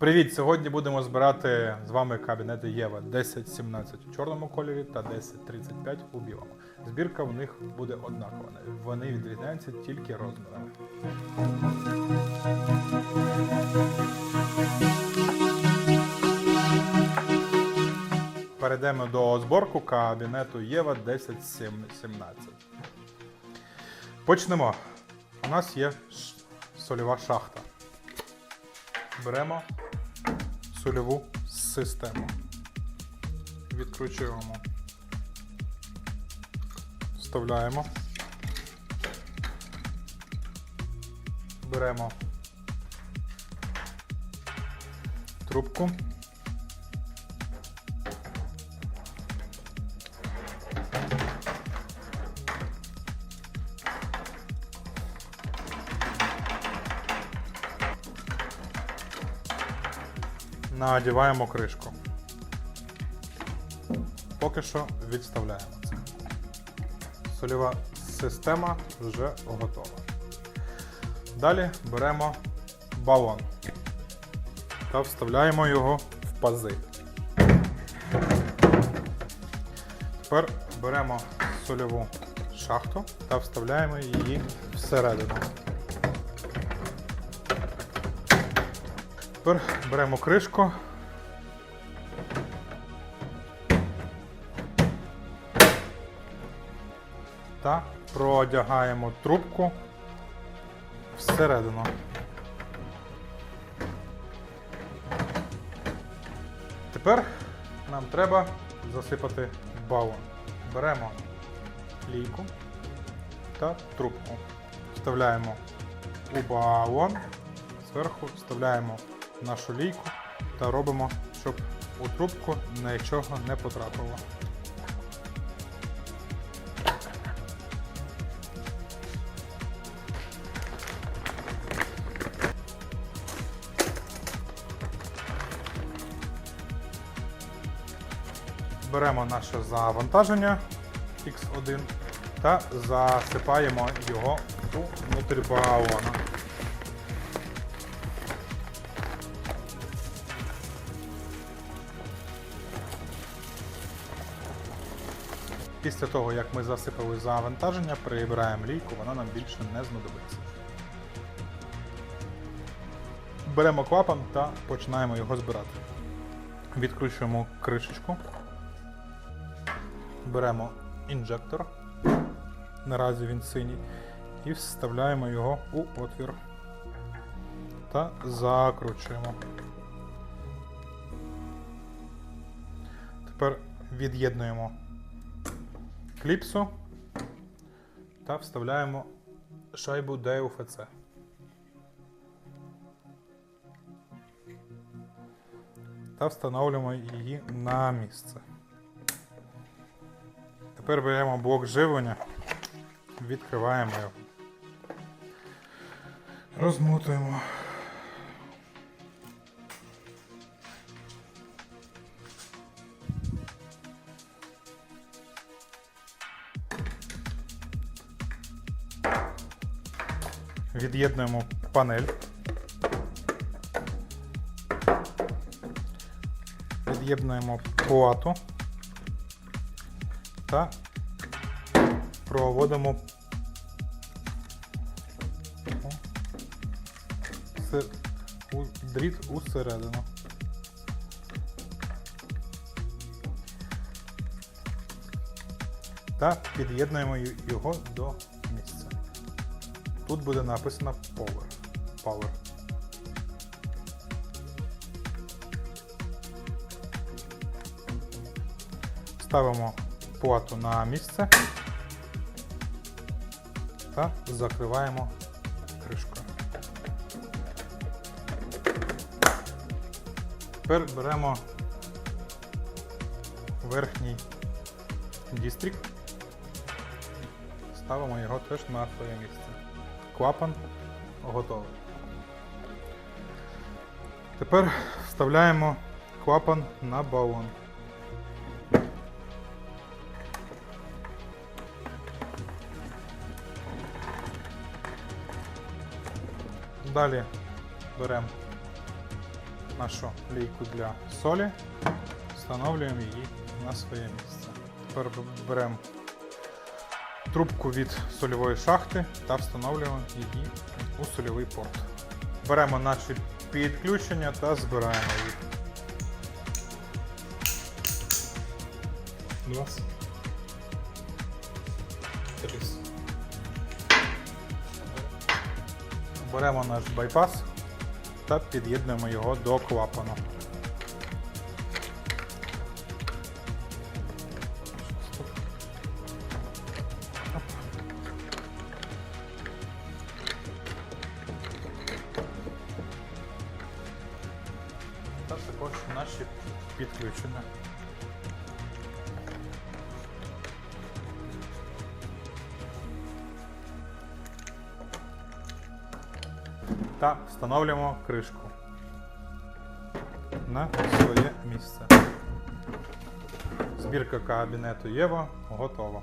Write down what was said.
Привіт! Сьогодні будемо збирати з вами кабінети Єва 1017 у чорному кольорі та 1035 у білому. Збірка в них буде однакова. Вони відрізняються тільки розмірами. Перейдемо до зборку кабінету Єва 1017. Почнемо. У нас є сольова шахта. Беремо сольову систему. Відкручуємо. Вставляємо. Беремо трубку. Надіваємо кришку. Поки що відставляємо це. Сольова система вже готова. Далі беремо балон та вставляємо його в пази. Тепер беремо сольову шахту та вставляємо її всередину. Тепер беремо кришку. Та продягаємо трубку всередину. Тепер нам треба засипати балон. Беремо лійку та трубку. Вставляємо у балон, зверху вставляємо нашу лійку та робимо, щоб у трубку нічого не потрапило. Беремо наше завантаження X1 та засипаємо його у внутрі балона. Після того, як ми засипали завантаження, прибираємо лійку, вона нам більше не знадобиться. Беремо клапан та починаємо його збирати. Відкручуємо кришечку. Беремо інжектор. Наразі він синій. І вставляємо його у отвір. Та закручуємо. Тепер від'єднуємо кліпсу та вставляємо шайбу ДУФЦ. Та встановлюємо її на місце. Тепер беремо блок живлення, відкриваємо його. Розмотуємо. Від'єднуємо панель. Від'єднуємо плату та проводимо дріт усередину. Та під'єднуємо його до місця. Тут буде написано Power. Power. Ставимо плату на місце та закриваємо кришкою. Тепер беремо верхній дістрік, ставимо його теж на своє місце. Клапан готовий. Тепер вставляємо клапан на балон. Далі беремо нашу лійку для солі, встановлюємо її на своє місце. Тепер беремо трубку від сольової шахти та встановлюємо її у сольовий порт. Беремо наші підключення та збираємо їх. Раз. Три. Беремо наш байпас та під'єднуємо його до клапану. Наші підключення. Та встановлюємо кришку на своє місце. Збірка кабінету Єва готова.